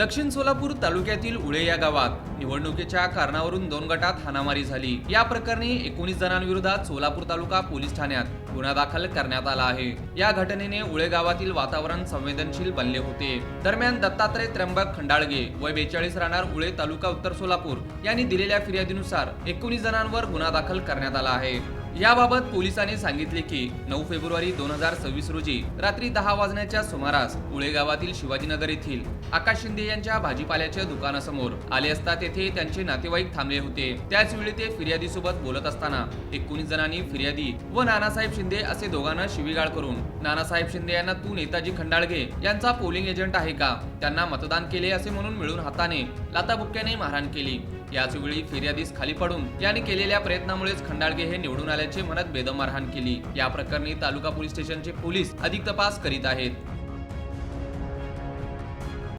दक्षिण सोलापूर तालुक्यातील उळे या गावात निवडणुकीच्या कारणावरून दोन गटात हाणामारी झाली. या प्रकरणी एकोणीस जणांविरोधात सोलापूर तालुका पोलीस ठाण्यात गुन्हा दाखल करण्यात आला आहे. या घटनेने उळे गावातील वातावरण संवेदनशील बनले होते. दरम्यान दत्तात्रय त्र्यंबक खंडाळगे व बेचाळीस राहणार उळे तालुका उत्तर सोलापूर यांनी दिलेल्या फिर्यादीनुसार एकोणीस जणांवर गुन्हा दाखल करण्यात आला आहे. याबाबत पोलिसांनी सांगितले की नऊ फेब्रुवारी दोन हजार सव्वीस रोजी रात्री दहा वाजण्याच्या सुमारास उळे गावातील शिवाजीनगर येथील आकाश शिंदे यांच्या भाजीपाल्याच्या दुकानासमोर आले असता तेथे त्यांचे नातेवाईक थांबले होते. त्याच वेळी ते फिर्यादी सोबत बोलत असताना एकोणीस जणांनी फिर्यादी व नानासाहेब शिंदे असे दोघांना शिवीगाळ करून नानासाहेब शिंदे यांना तू नेताजी खंडाळगे यांचा पोलिंग एजंट आहे का? त्यांना मतदान केले असे म्हणून मिळून हाताने लाताबुक्क्याने मारहाण केली. याचवेळी फिर्यादीस खाली पडून यांनी केलेल्या प्रयत्नामुळेच खंडाळगे हे निवडून आले आल्याचे म्हणत बेदम मारहाण केली. या प्रकरणी तालुका पोलीस स्टेशनचे पोलीस अधिक तपास करीत आहेत.